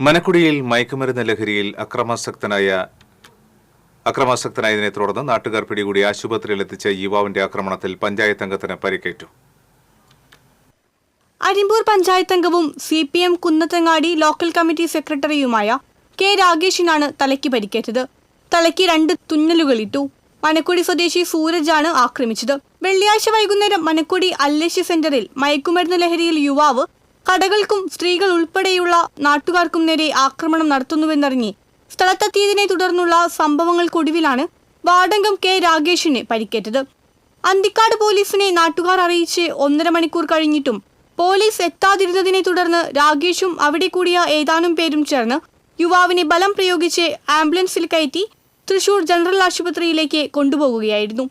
മനക്കുടിയിൽ മയക്കുമരുന്ന് ലഹരിയിൽ അക്രമാസക്തനായ അക്രമാസക്തനായതിനെ തുടർന്ന് നാട്ടുകാർ പിടികൂടി ആശുപത്രിയിൽ എത്തിച്ച യുവാവിന്റെ ആക്രമണത്തിൽ പഞ്ചായത്ത് അംഗത്തിന് പരിക്കേറ്റു. അരിമ്പൂർ പഞ്ചായത്ത് അംഗവും C P M Kunnathangadi local committee സെക്രട്ടറിയുമായ കെ രാഗേഷിനാണ് തലയ്ക്ക് പരിക്കേറ്റത്. തലയ്ക്ക് രണ്ട് തുന്നലുകളിട്ടു മനക്കുടി സ്വദേശി സൂരജാണ് ആക്രമിച്ചത്. വെള്ളിയാഴ്ച വൈകുന്നേരം മനക്കുടി അല്ലേശ്യ സെന്ററിൽ മയക്കുമരുന്ന് ലഹരിയിൽ യുവാവ് കടകൾക്കും സ്ത്രീകൾ ഉൾപ്പെടെയുള്ള നാട്ടുകാർക്കും നേരെ ആക്രമണം നടത്തുന്നുവെന്നറിഞ്ഞ് സ്ഥലത്തെത്തിയതിനെ തുടർന്നുള്ള സംഭവങ്ങൾക്കൊടുവിലാണ് വാർഡംഗം കെ രാഗേഷിന് പരിക്കേറ്റത്. അന്തിക്കാട് പോലീസിനെ നാട്ടുകാർ അറിയിച്ച് ഒന്നര മണിക്കൂർ കഴിഞ്ഞിട്ടും പോലീസ് എത്താതിരുന്നതിനെ തുടർന്ന് രാഗേഷും അവിടെ കൂടിയ ഏതാനും പേരും ചേർന്ന് യുവാവിനെ ബലം പ്രയോഗിച്ച് ആംബുലൻസിൽ കയറ്റി തൃശൂർ ജനറൽ ആശുപത്രിയിലേക്ക് കൊണ്ടുപോകുകയായിരുന്നു.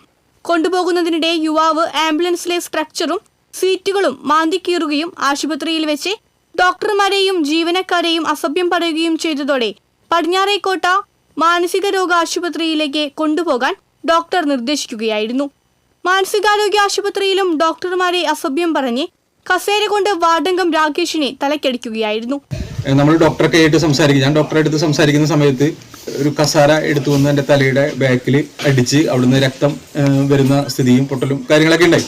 കൊണ്ടുപോകുന്നതിനിടെ യുവാവ് ആംബുലൻസിലെ സ്ട്രക്ചറും സീറ്റുകളും മാന്തിക്കീറുകയും ആശുപത്രിയിൽ വെച്ച് ഡോക്ടർമാരെയും ജീവനക്കാരെയും അസഭ്യം പറയുകയും ചെയ്തതോടെ പടിഞ്ഞാറേക്കോട്ട മാനസിക രോഗ ആശുപത്രിയിലേക്ക് കൊണ്ടുപോകാൻ ഡോക്ടർ നിർദ്ദേശിക്കുകയായിരുന്നു. മാനസികാരോഗ്യ ആശുപത്രിയിലും ഡോക്ടർമാരെ അസഭ്യം പറഞ്ഞ് കസേര കൊണ്ട് വാർഡംഗം രാകേഷിനെ തലക്കടിക്കുകയായിരുന്നു. നമ്മൾ ഡോക്ടറെ ആയിട്ട് സംസാരിക്കും. ഞാൻ ഡോക്ടറെ അടുത്ത് സംസാരിക്കുന്ന സമയത്ത് ഒരു കസാര എടുത്തു വന്ന് എന്റെ തലയുടെ ബാക്കിൽ അടിച്ച് അവിടുന്ന് രക്തം വരുന്ന സ്ഥിതിയും പൊട്ടലും കാര്യങ്ങളൊക്കെ ഉണ്ടായി.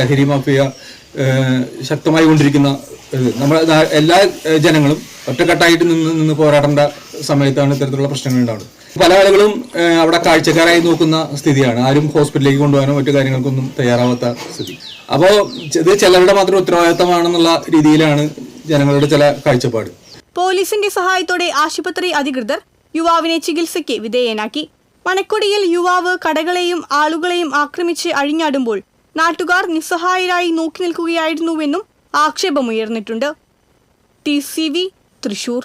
ലഹരി മാഫിയ ശക്തമായി കൊണ്ടിരിക്കുന്ന നമ്മൾ എല്ലാ ജനങ്ങളും ഒറ്റക്കെട്ടായിട്ട് നിന്ന് നിന്ന് പോരാടേണ്ട സമയത്താണ് ഇത്തരത്തിലുള്ള പ്രശ്നങ്ങൾ ഉണ്ടാവുന്നത്. പല ആളുകളും അവിടെ കാഴ്ചക്കാരായി നോക്കുന്ന സ്ഥിതിയാണ്. ആരും ഹോസ്പിറ്റലിലേക്ക് കൊണ്ടുപോകാനോ മറ്റു കാര്യങ്ങൾക്കൊന്നും തയ്യാറാവാത്ത സ്ഥിതി. അപ്പോൾ ഇത് ചിലരുടെ മാത്രം ഉത്തരവാദിത്തമാണെന്നുള്ള രീതിയിലാണ് ജനങ്ങളുടെ ചില കാഴ്ചപ്പാട്. പോലീസിന്റെ സഹായത്തോടെ ആശുപത്രി അധികൃതർ യുവാവിനെ ചികിത്സയ്ക്ക് വിധേയനാക്കി. മണക്കൊടിയിൽ യുവാവ് കടകളെയും ആളുകളെയും ആക്രമിച്ച് അഴിഞ്ഞാടുമ്പോൾ നാട്ടുകാർ നിസ്സഹായരായി നോക്കി നിൽക്കുകയായിരുന്നുവെന്നും ആക്ഷേപമുയർന്നിട്ടുണ്ട്. T C V Thrissur.